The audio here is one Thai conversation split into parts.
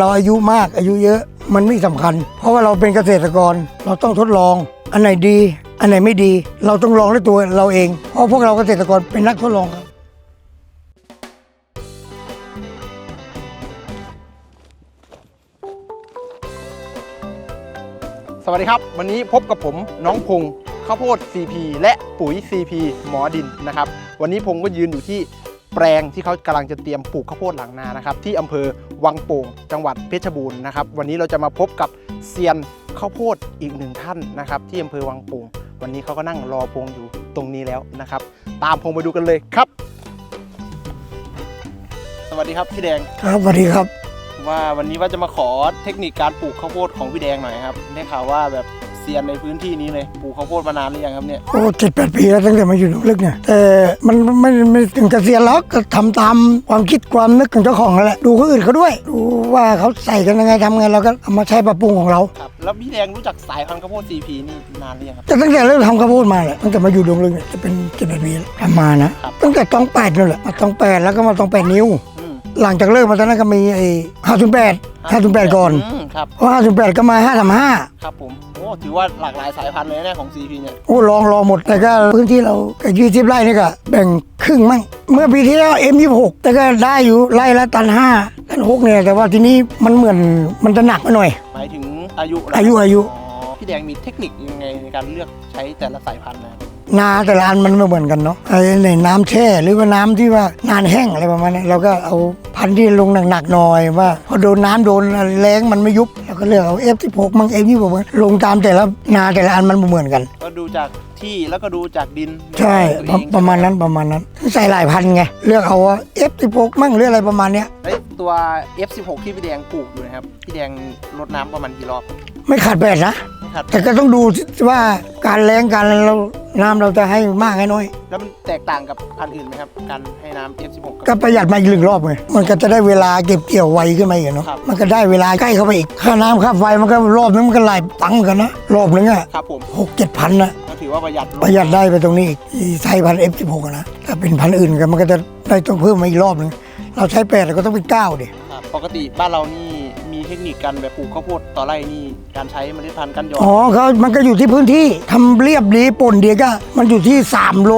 เราอายุมากอายุเยอะมันไม่สำคัญ เพราะว่าเราเป็นเกษตรกรเราต้องทดลอง อันไหนดี อันไหนไม่ดี เราต้องลองด้วยตัวเราเอง เพราะพวกเราเกษตรกรเป็นนักทดลองครับสวัสดีครับ วันนี้พบกับผมน้องพงศ์ข้าวโพด CP และปุ๋ย CP หมอดินนะครับ วันนี้พงศ์ก็ยืนอยู่ที่แปลงที่เขากำลังจะเตรียมปลูกข้าวโพดหลังนานะครับที่อำเภอ วังโป่งจังหวัดเพชรบูรณ์นะครับ วันนี้เราจะมาพบกับเซียนข้าวโพดอีกหนึ่งท่านนะครับ ที่อำเภอวังโป่งวันนี้เขาก็นั่งรอพงศ์อยู่ตรงนี้แล้วนะครับ ตามพงศ์ไปดูกันเลยครับ สวัสดีครับพี่แดงครับสวัสดีครับ ว่าวันนี้ว่าจะมาขอเทคนิคการปลูกข้าวโพดของพี่แดงหน่อยครับได้ข่าวว่าแบบเซียนในพื้นที่นี้เลยปลูกข้าวโพดมานานหรือยังครับเนี่ยโอ้เจ็ดแปดปีแล้วตั้งแต่มาอยู่หนองลึกเนี่ยแต่มันไม่ไม่ถึงเกษียณหรอกก็ทำตามความคิดความนึกของเจ้าของนั่นแหละดูคนอื่นเขาด้วย ดูว่าเขาใส่กันยังไงทำไงเราก็เอามาใช้ปรับปรุงของเราครับแล้วพี่แดงรู้จักสายพันธุ์ข้าวโพด CP นี่นานหรือยังครับแต่ตั้งแต่เริ่มทำข้าวโพดมาแหละตั้งแต่มาอยู่ดงลึกเนี่ยจะเป็นเจ็ดแปดปีแล้วทำมานะครับตั้งแต่ตองแปดนั่นแหละมาตองแปดแล้วก็มาตองแปดนิ้วอืม หลังจากเลิกมาตอนนั้นก็มีไอ้ห้าศูนย์แปดห้าศูนย์แปดก่อนมครับ เพราะห้าศูนย์แปดก็มาห้าสามห้าครับผม โอ้ ถือว่าหลากหลายสายพันธุ์เลยนะของ CP เนี่ย โอ้ลองลองหมด แต่ก็พื้นที่เรายี่สิบไร่นี่ก็แบ่งครึ่งมั่งเมื่อปีที่แล้วเอ็มยี่หกแต่ก็ได้อยู่ไร่ละตันห้าตันหกเนี่ยแต่ว่าทีนี้มันเหมือนมันจะหนักไปหน่อย หมายถึงอายุเหรอายุอายุ อ๋อ พี่แดงมีเทคนิคยังไงในการเลือกใช้แต่ละสายพันธุ์นะครับ นาแต่ละอันมันไม่เหมือนกันเนาะไอ้ในน้ำแช่หรือว่าน้ำที่ว่านานแห้งอะไรประมาณนี้เราก็เอาพันธุ์ที่ลงหนักๆหน่อยว่าพอโดนน้ำโดนอะไรแรงมันไม่ยุบเราก็เลือกเอาเอฟที่หกมั่งเอฟยี่หกลงตามแต่ละนาแต่ละอันมันไม่เหมือนกัน ก็ดูจากที่แล้วก็ดูจากดิน ใช่ตัวประเองประมาณนั้นประมาณนั้น ใส่หลายพันธุ์ไงเลือกเอาว่าเอฟที่หกมั่งหรืออะไรประมาณเนี้ยเอ้ยตัว F16 ที่พี่แดงปลูกอยู่นะครับพี่แดงรดน้ำประมาณกี่รอบ ไม่ขาดแปดนะ ครับแต่ก็ต้องดูว่าการแรงการเราน้ำเราจะให้มากให้น้อย แล้วมันแตกต่างกับพันธุ์อื่นไหมครับ การให้น้ำ F16 ก็กับ ประหยัดมาอีกหนึ่งรอบไงมันก็จะได้เวลาเก็บเกี่ยวไวขึ้นมาอีกเนาะครับ มันก็ได้เวลาใกล้เข้าไปอีกค่าน้ำค่าไฟมันก็รอบนึงมันก็หลายตังค์เหมือนกันนะรอบนึงอะครับผม หกเจ็ดพันนะก็ถือว่าประหยัดประหยัดได้ไปตรงนี้อีกอีไซพันเอฟสิบหกนะถ้าเป็นพันธุ์อื่นกันมันก็จะได้ต้องเพิ่มมาอีกรอบนึงเราใช้แปดเราก็ต้องเป็นเก้าดิครับปกติบ้านเรานี่มี เทคนิคการแบบปลูกข้าวโพดต่อไร่นี่การใช้เมล็ดพันธุ์กันหยอดอ๋อเขามันก็อยู่ที่พื้นที่ทำเรียบดีป่นเดียวก็ มันอยู่ที่3โล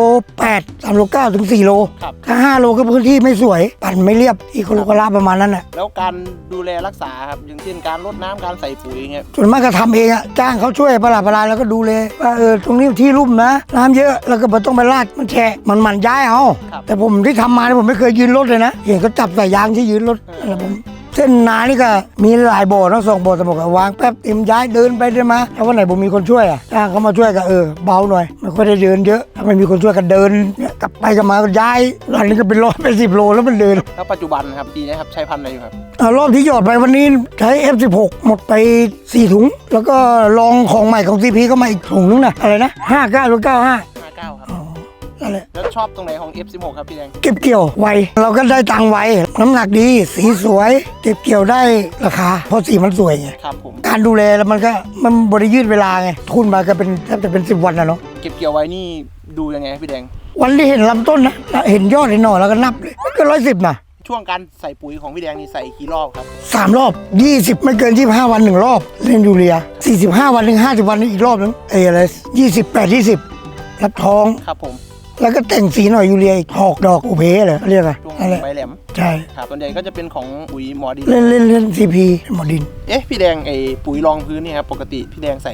8 3โล9ถึง4โล ครับ ถ้า 5 โลก็พื้นที่ไม่สวย ปั่นไม่เรียบที่โคโลกลาประมาณนั้นแหละแล้วการดูแลรักษาครับอย่างเช่นการรดน้ำการใส่ปุ๋ยอย่างเงี้ยส่วนมากก็ทำเองอะจ้างเขาช่วยประหลาดประหลาดแล้วก็ดูเลยว่าเออตรงนี้ที่ลุ่มนะ น้ำเยอะแล้วก็ไม่ต้องไปลาดมันแฉะมันหมันย้ายเอาครับแต่ผมที่ทำมาเนี่ยผมไม่เคยยืนรถเลยนะเห็นเขาจับใส่ยางที่ยืนรถอะไรผม เส้นนานี่ก็มีหลายโบสถ์นะสองโบสถ์แต่บอกว่าวางแป๊บเต็มย้ายเดินไปเดินมาถ้าวันไหนผมมีคนช่วยอะจ้างเขามาช่วยก็เออเบาหน่อยไม่ค่อยได้เดินเยอะถ้าไม่มีคนช่วยก็เดินเนี่ยกลับไปกลับมาก็ย้ายวันนี้ก็เป็นร้อยเป็นสิบโลแล้วมันเดินแล้วปัจจุบันครับปีนี้ครับใช้พันธุ์อะไรอยู่ครับอ่ารอบที่หยอดไปวันนี้ใช้ F16 หมดไป 4 ถุง แล้วก็ลองของใหม่ของ CP ก็มาอีกถุงนึงนะอะไรนะ59หรือ95 59ครับอ๋อ นั่นแหละ แล้วชอบตรงไหนของ F16 ครับพี่แดง เก็บเกี่ยวไว เราก็ได้ตังค์ไว น้ำหนักดี สีสวย เก็บเกี่ยวได้ราคา เพราะสีมันสวยไง ครับผม การดูแลแล้วมันก็มันบริยืดเวลาไง ทุนมาก็เป็นแทบจะเป็น 10 วันนะเนาะ เก็บเกี่ยวไว้นี่ดูยังไงครับพี่แดง วันที่เห็นลำต้นนะ เห็นยอดเห็นหน่อแล้วก็นับเลยไม่เกินร้อยสิบนะช่วงการใส่ปุ๋ยของพี่แดงนี่ใส่กี่รอบครับ สามรอบ 20 ไม่เกิน 25 วันหนึ่งรอบเล่นยูเรีย 45 วันถึง50 วันอีกรอบนึงเอออะไร28 20 รับท้อง ครับผม แล้วก็แต่งสีหน่อยยูเรียอีกหอกดอกอุเพเลยเรียกอะไรช่วงนั่นแหละใบแหลมใช่ครับส่วนใหญ่ก็จะเป็นของปุ๋ยหมอดิน เล่นเล่นเล่นซีพีหมอดิน เอ๊ะพี่แดงไอ้ปุ๋ยรองพื้นนี่ครับปกติพี่แดงใส่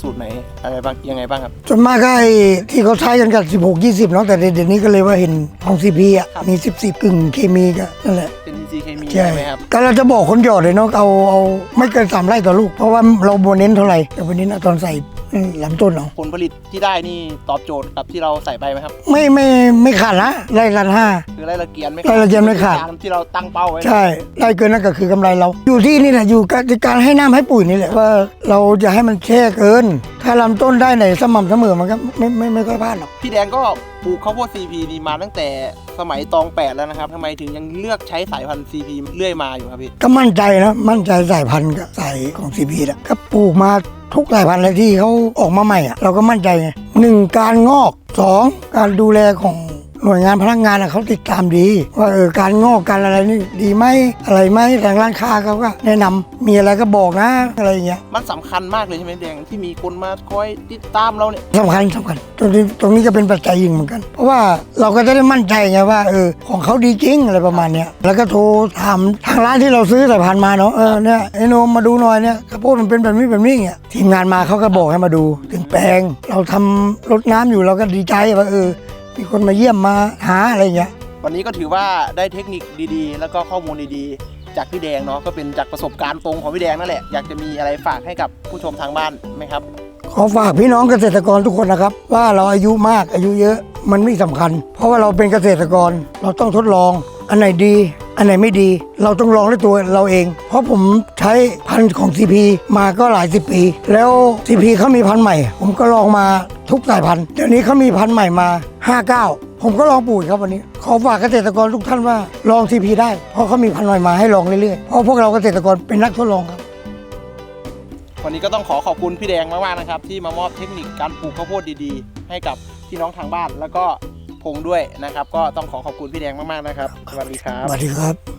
สูตรไหนอะไรบ้างยังไงบ้างครับส่วนมากก็ไอ้ที่เขาใช้กันกับ 16 20เนาะแต่เดี๋ยวนี้ก็เลยว่าเห็นของซีพีอะครับมี 14 กึ่งเคมีก็นั่นแหละเป็น EC เคมีใช่ใช่ไหมครับแต่เราจะบอกคนหยอดเลยเนาะเอาเอาไม่เกินสามไร่ต่อลูก เพราะว่าเราโบเน้นเท่าไหร่แต่วันนี้นะตอนใส่ ลำต้นเอาผลผลิตที่ได้นี่ตอบโจทย์กับที่เราใส่ไปไหมครับ ไม่ไม่ไม่ขาดนะไร่ละห้า คือไร่ละเกียนไม่ไร่ละเกียนไม่ขาด ตามที่เราตั้งเป้าไว้ใช่ได้เกินนั่นก็คือกำไรเรา อยู่ที่นี่แหละอยู่กับการให้น้ำให้ปุ๋ยนี่แหละว่าเราจะให้มันแช่เกิน ถ้าลำต้นได้ไหนสม่ำเสมอมันก็ไม่ไม่ไม่ค่อยพลาดหรอก พี่แดงก็ปลูกข้าวโพด CP นี่มาตั้งแต่สมัยตองแปดแล้วนะครับทำไมถึงยังเลือกใช้สายพันธุ์ CP เรื่อยมาอยู่ครับพี่ ก็มั่นใจนะมั่นใจสายพันธุ์กับสายของซีพีนะก็ปลูกมาทุกสายพันธุ์เลยที่เขาออกมาใหม่อะเราก็มั่นใจไงหนึ่งการงอกสองการดูแลของ หน่วยงานพนักงานอะเขาติดตามดี ว่าเออการงอกการอะไรนี่ดีไหมอะไรไหมทางร้านค้าเขาก็แนะนำมีอะไรก็บอกนะอะไรอย่างเงี้ยมันสำคัญมากเลยใช่ไหมแดงที่มีคนมาคอยติดตามเราเนี่ยสำคัญสำคัญตรงนี้ตรงนี้ก็เป็นปัจจัยยิงเหมือนกัน เพราะว่าเราก็จะได้มั่นใจไงว่าเออของเขาดีจริงอะไรประมาณเนี้ยแล้วก็โทรถามทางร้านที่เราซื้อแต่ผ่านมาเนาะเออเนี่ยไอ้โนมมาดูหน่อยเนี่ยข้าวโพดมันเป็นแบบนี้แบบนี้เงี้ยทีมงานมาเขาก็บอกให้มาดู ถึงแปลงเราทำรดน้ำอยู่เราก็ดีใจว่าเออ มีคนมาเยี่ยมมาหาอะไรเงี้ย วันนี้ก็ถือว่าได้เทคนิคดีๆ แล้วก็ข้อมูลดีๆ จากพี่แดงเนาะก็เป็นจากประสบการณ์ตรงของพี่แดงนั่นแหละอยากจะมีอะไรฝากให้กับผู้ชมทางบ้านไหมครับ ขอฝากพี่น้องเกษตรกรทุกคนนะครับ ว่าเราอายุมากอายุเยอะมันไม่สำคัญ เพราะว่าเราเป็นเกษตรกรเราต้องทดลอง อันไหนดี อันไหนไม่ดี เราต้องลองด้วยตัวเราเอง เพราะผมใช้พันธุ์ของ CP มาก็หลายสิบปี แล้ว CP เขามีพันธุ์ใหม่ ผมก็ลองมาทุกสายพันธุ์ เดี๋ยวนี้เขามีพันธุ์ใหม่มา 59 ผมก็ลองปลูกครับวันนี้ ขอฝากเกษตรกรทุกท่านว่าลอง CP ได้ เพราะเขามีพันธุ์ใหม่มาให้ลองเรื่อยๆ เพราะพวกเราเกษตรกรเป็นนักทดลองครับ วันนี้ก็ต้องขอขอบคุณพี่แดงมากๆนะครับที่มามอบเทคนิคการปลูกข้าวโพดดีๆ ให้กับพี่น้องทางบ้าน แล้วก็ งด้วยนะครับ ก็ต้องขอขอบคุณพี่แดงมากๆนะครับสวัสดีครับ สวัสดีครับ